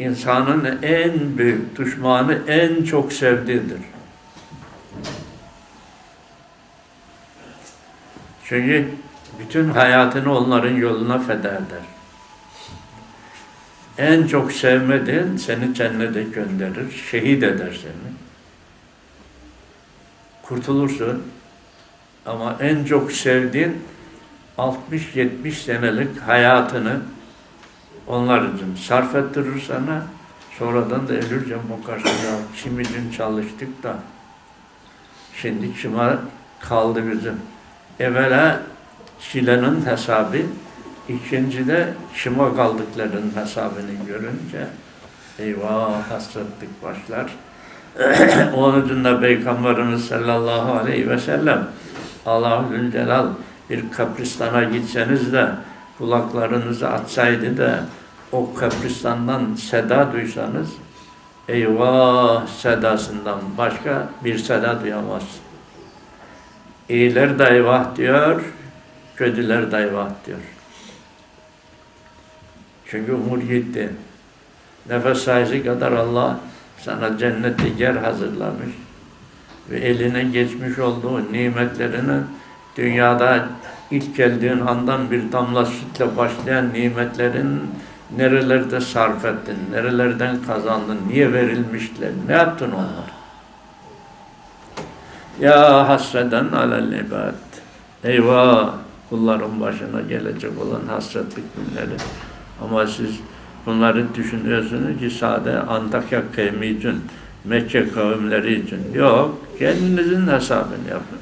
insanın en büyük düşmanı en çok sevdiğidir. Çünkü bütün hayatını onların yoluna feda eder. En çok sevmediğin seni cennete gönderir, şehit eder seni. Kurtulursun. Ama en çok sevdiğin 60-70 senelik hayatını onlar için sarf ettirir sana. Sonradan da ölürce bakarsın ya kim için çalıştık da şimdi kime kaldı bizim. Evvela çilenin hesabı, ikinci de kime kaldıklarının hesabını görünce eyvah hasretlik başlar. Onun için de Peygamberimiz sallallahu aleyhi ve sellem Allahü Celal bir kabristana gitseniz de kulaklarınızı açsaydı da o kabristandan seda duysanız eyvah sedasından başka bir seda duyamaz. İyiler de eyvah diyor, kötüler de eyvah diyor. Çünkü umur gitti. Nefes sayısı kadar Allah sana cennette yer hazırlamış ve eline geçmiş olduğu nimetlerini dünyada ilk geldiğin andan bir damla sütle başlayan nimetlerin nerelerde sarf ettin, nerelerden kazandın, niye verilmişler, ne yaptın onlar? Ya hasreden alel ibad. Eyvah kulların başına gelecek olan hasretlik günleri. Ama siz bunları düşünüyorsunuz ki sade Antakya kavmi için, Mekke kavimleri için. Yok, kendinizin hesabını yapın.